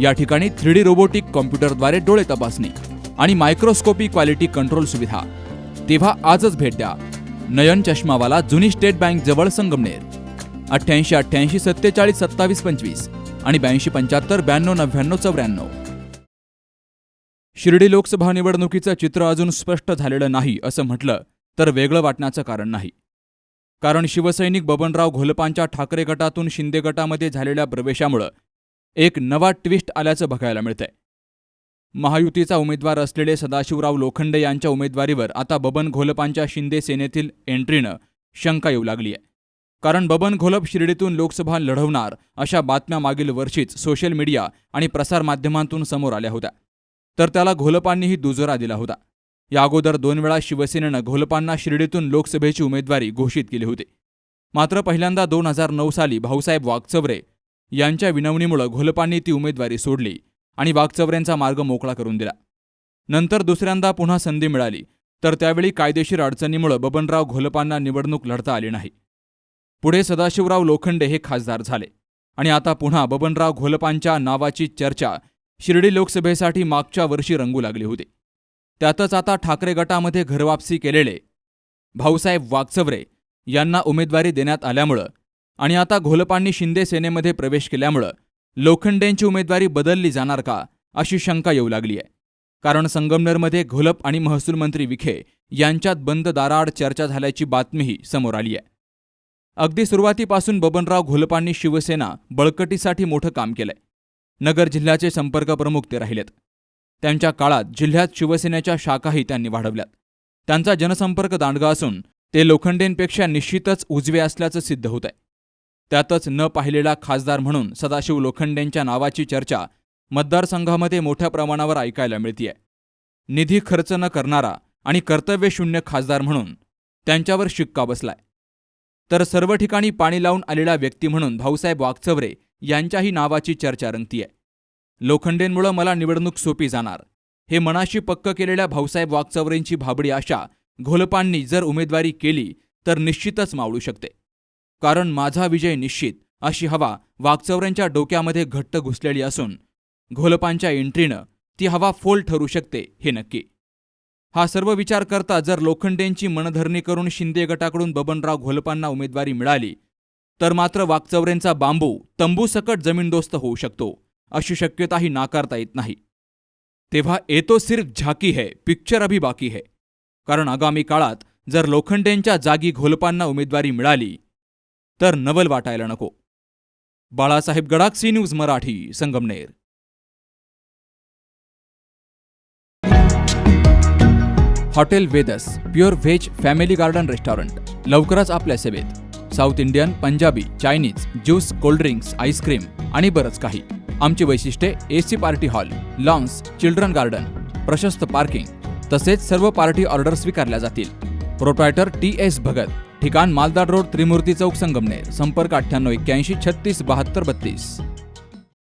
या ठिकाणी three D robotic कॉम्प्युटरद्वारे डोळे तपासणी आणि मायक्रोस्कोपी क्वालिटी कंट्रोल सुविधा. तेव्हा आजच भेट द्या. नयन चष्मावाला जुनी स्टेट बँक जवळ संगमनेर. अठ्ठ्याऐंशी अठ्ठ्याऐंशी सत्तेचाळीस सत्तावीस पंचवीस आणि ब्याऐंशी पंच्याहत्तर ब्याण्णव नव्याण्णव चौऱ्याण्णव. शिर्डी लोकसभा निवडणुकीचं चित्र अजून स्पष्ट झालेलं नाही असं म्हटलं तर वेगळं वाटण्याचं कारण नाही. कारण शिवसैनिक बबनराव घोलपांच्या ठाकरे गटातून शिंदे गटामध्ये झालेल्या प्रवेशामुळं एक नवा ट्विस्ट आल्याचं बघायला मिळतंय. महायुतीचा उमेदवार असलेले सदाशिवराव लोखंडे यांच्या उमेदवारीवर आता बबन घोलपांच्या शिंदे सेनेतील एंट्रीनं शंका येऊ लागली आहे कारण बबन घोलप शिर्डीतून लोकसभा लढवणार अशा बातम्या मागील वर्षीच सोशल मीडिया आणि प्रसारमाध्यमांतून समोर आल्या होत्या. तर त्याला घोलपांनीही दुजोरा दिला होता. या अगोदर दोन वेळा शिवसेनेनं घोलपांना शिर्डीतून लोकसभेची उमेदवारी घोषित केली होती. मात्र पहिल्यांदा दोन हजार नऊ साली भाऊसाहेब वागचवरे यांच्या विनवणीमुळे घोलपांनी ती उमेदवारी सोडली आणि वागचवरेंचा मार्ग मोकळा करून दिला. नंतर दुसऱ्यांदा पुन्हा संधी मिळाली तर त्यावेळी कायदेशीर अडचणीमुळे बबनराव घोलपांना निवडणूक लढता आली नाही. पुढे सदाशिवराव लोखंडे हे खासदार झाले आणि आता पुन्हा बबनराव घोलपांच्या नावाची चर्चा शिर्डी लोकसभेसाठी मागच्या वर्षी रंगू लागली होती. त्यातच आता ठाकरे गटामध्ये घरवापसी केलेले भाऊसाहेब वागचवरे यांना उमेदवारी देण्यात आल्यामुळं आणि आता घोलपांनी शिंदे सेनेमध्ये प्रवेश केल्यामुळं लोखंडेंची उमेदवारी बदलली जाणार का अशी शंका येऊ लागली आहे. कारण संगमनेरमध्ये घोलप आणि महसूल मंत्री विखे यांच्यात बंद दाराआड चर्चा झाल्याची बातमीही समोर आली आहे. अगदी सुरुवातीपासून बबनराव घोलपांनी शिवसेना बळकटीसाठी मोठं काम केलंय. नगर जिल्ह्याचे संपर्क प्रमुख ते राहिलेत. त्यांच्या काळात जिल्ह्यात शिवसेनेच्या शाखाही त्यांनी वाढवल्यात. त्यांचा जनसंपर्क दांडगा असून ते लोखंडेंपेक्षा निश्चितच उजवे असल्याचं सिद्ध होत आहे त्यातच न पाहिलेला खासदार म्हणून सदाशिव लोखंडेंच्या नावाची चर्चा मतदारसंघामध्ये मोठ्या प्रमाणावर ऐकायला मिळतीये. निधी खर्च न करणारा आणि कर्तव्यशून्य खासदार म्हणून त्यांच्यावर शिक्का बसलाय. तर सर्व ठिकाणी पाणी लावून आलेला व्यक्ती म्हणून भाऊसाहेब वागचवरे यांच्याही नावाची चर्चा रंगतीये. लोखंडेंमुळं मला निवडणूक सोपी जाणार. हे मनाशी पक्क केलेल्या भाऊसाहेब वागचवरेंची भाबडी आशा घोलपांनी जर उमेदवारी केली तर निश्चितच मावळू शकते. कारण माझा विजय निश्चित अशी हवा वागचवऱ्यांच्या डोक्यामध्ये घट्ट घुसलेली असून घोलपांच्या एंट्रीनं ती हवा फोल ठरू शकते हे नक्की. हा सर्व विचार करता जर लोखंडेंची मनधरणी करून शिंदे गटाकडून बबनराव घोलपांना उमेदवारी मिळाली तर मात्र वागचवरेंचा बांबू तंबूसकट जमीनदोस्त होऊ शकतो अशी शक्यताही नाकारता येत नाही. तेव्हा येतो सिर्फ झाकी है पिक्चर अभी बाकी है. कारण आगामी काळात जर लोखंडेंच्या जागी घोलपांना उमेदवारी मिळाली तर नवल वाटायला नको. Balasaheb Gadakh C news Marathi Sangamner. Hotel Vedas pure veg family garden restaurant लवकरच आपल्या सेवेत. South Indian Punjabi Chinese juice cold drinks ice cream आणि बरंच काही. आमची वैशिष्ट्ये AC party hall lawns children garden प्रशस्त पार्किंग. तसेच सर्व पार्टी ऑर्डर स्वीकारल्या जातील. Proprietor T S Bhagat. ठिकाण मालदार रोड त्रिमूर्ती चौक संगमनेर. संपर्क अठ्ठ्याण्णव एक्क्याऐंशी छत्तीस बहात्तर बत्तीस.